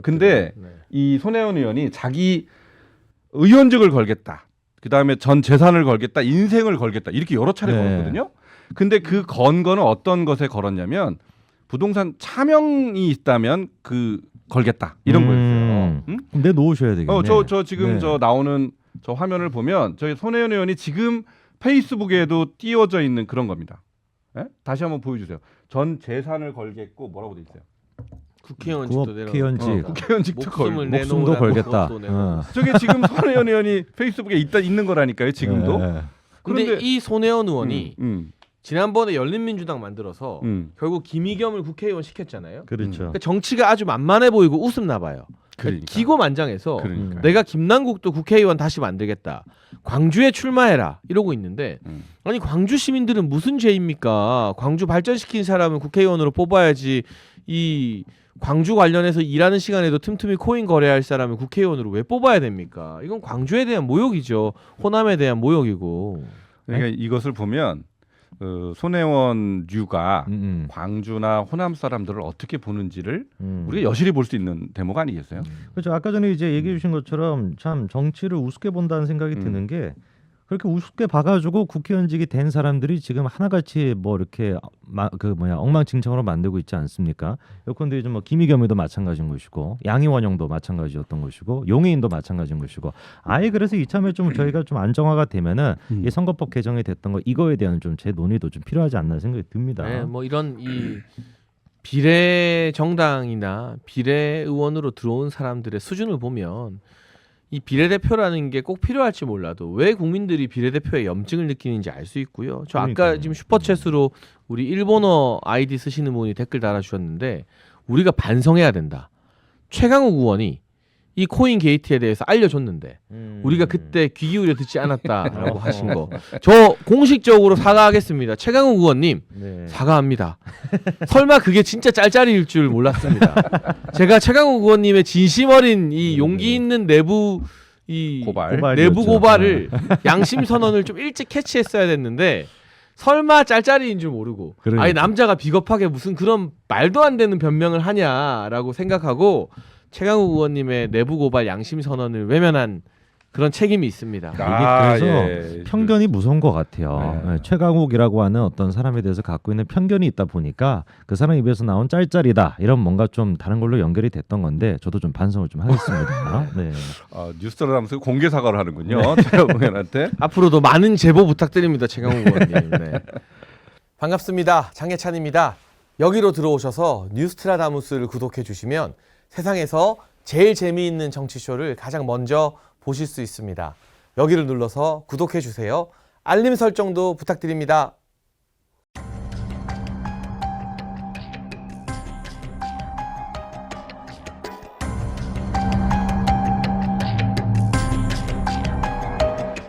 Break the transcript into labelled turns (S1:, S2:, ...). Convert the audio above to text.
S1: 것들.
S2: 근데
S1: 네.
S2: 이 손혜원 의원이 자기 의원직을 걸겠다. 그 다음에 전 재산을 걸겠다, 인생을 걸겠다 이렇게 여러 차례
S3: 네.
S2: 걸었거든요. 근데 그 건 거는 어떤 것에 걸었냐면 부동산 차명이 있다면 그 걸겠다 이런
S3: 음.
S2: 거였어요. 응?
S3: 그럼 내 놓으셔야 되겠네.
S2: 어, 저, 저 지금
S3: 네.
S2: 저 나오는 저 화면을 보면 저희 손혜원 의원이 지금 페이스북에도 띄워져 있는 그런 겁니다. 예? 다시 한번 보여주세요. 전 재산을 걸겠고 뭐라고 돼 있어요?
S1: 국회의원직도
S3: 국회의원직.
S1: 내려.
S2: 어, 국회의원직도 걸고.
S1: 목숨을
S3: 목숨도
S1: 내놓으라고
S3: 걸겠다. 어.
S2: 저게 지금 손혜원 의원이 페이스북에 있다 있는 거라니까요. 지금도.
S3: 네.
S1: 근데
S2: 그런데-
S1: 이 손혜원 의원이
S2: 음,
S1: 지난번에 열린민주당 만들어서
S2: 음,
S1: 결국 김의겸을 국회의원 시켰잖아요.
S3: 그렇죠.
S1: 그러니까 정치가 아주 만만해 보이고 웃음나 봐요.
S2: 그러니까.
S1: 기고만장해서
S2: 그러니까.
S1: 내가 김남국도 국회의원 다시 만들겠다. 광주에 출마해라 이러고 있는데
S2: 음.
S1: 아니 광주 시민들은 무슨 죄입니까? 광주 발전시킨 사람은 국회의원으로 뽑아야지 이 광주 관련해서 일하는 시간에도 틈틈이 코인 거래할 사람을 국회의원으로 왜 뽑아야 됩니까? 이건 광주에 대한 모욕이죠. 호남에 대한 모욕이고.
S2: 그러니까 이것을 보면 어, 손혜원 류가
S3: 음, 음.
S2: 광주나 호남 사람들을 어떻게 보는지를
S3: 음.
S2: 우리가 여실히 볼 수 있는 대목 아니겠어요?
S3: 그렇죠. 아까 전에 이제 얘기해 주신 것처럼 참 정치를 우습게 본다는 생각이
S2: 음.
S3: 드는 게 그렇게 우습게 봐가지고 국회의원직이 된 사람들이 지금 하나같이 뭐 이렇게 마, 그 뭐냐 엉망진창으로 만들고 있지 않습니까? 요컨대 이제 뭐 김희겸이도 마찬가지인 것이고 양희원영도 마찬가지였던 것이고 용해인도 마찬가지인 것이고 아예 그래서 이참에 좀 저희가 좀 안정화가 되면은
S2: 음.
S3: 이 선거법 개정이 됐던 거 이거에 대한 좀 제 논의도 좀 필요하지 않나 생각이 듭니다.
S1: 네, 뭐 이런 이 비례 정당이나 비례 의원으로 들어온 사람들의 수준을 보면 이 비례대표라는 게 꼭 필요할지 몰라도 왜 국민들이 비례대표의 염증을 느끼는지 알 수 있고요. 저 아까
S3: 그러니까요.
S1: 지금 슈퍼챗으로 우리 일본어 아이디 쓰시는 분이 댓글 달아주셨는데 우리가 반성해야 된다. 최강욱 의원이 이 코인 게이트에 대해서 알려줬는데
S3: 음.
S1: 우리가 그때 귀 기울여 듣지 않았다라고 하신 거. 저 공식적으로 사과하겠습니다. 최강욱 의원님
S3: 네.
S1: 사과합니다. 설마 그게 진짜 짤짤일 줄 몰랐습니다. 제가 최강욱 의원님의 진심 어린 이 용기 있는 내부 이
S2: 고발.
S1: 내부. 고발을 양심 선언을 좀 일찍 캐치했어야 됐는데 설마 짤짤이인 줄 모르고
S3: 그러니까.
S1: 아니 남자가 비겁하게 무슨 그런 말도 안 되는 변명을 하냐라고 생각하고 최강욱 의원님의 내부 고발 양심 선언을 외면한 그런 책임이 있습니다.
S3: 아, 그래서
S2: 예.
S3: 편견이 무서운 것 같아요.
S2: 네.
S3: 예, 최강욱이라고 하는 어떤 사람에 대해서 갖고 있는 편견이 있다 보니까 그 사람 입에서 나온 짤짤이다 이런 뭔가 좀 다른 걸로 연결이 됐던 건데 저도 좀 반성을 좀 하겠습니다. 네.
S2: 아, 뉴스라면서 공개 사과를 하는군요. 최강욱 의원한테.
S1: 앞으로도 많은 제보 부탁드립니다, 최강욱 의원님. 네. 반갑습니다, 장혜찬입니다. 여기로 들어오셔서 뉴스트라다무스를 구독해 주시면 세상에서 제일 재미있는 정치쇼를 가장 먼저 보실 수 있습니다. 여기를 눌러서 구독해 주세요. 알림 설정도 부탁드립니다.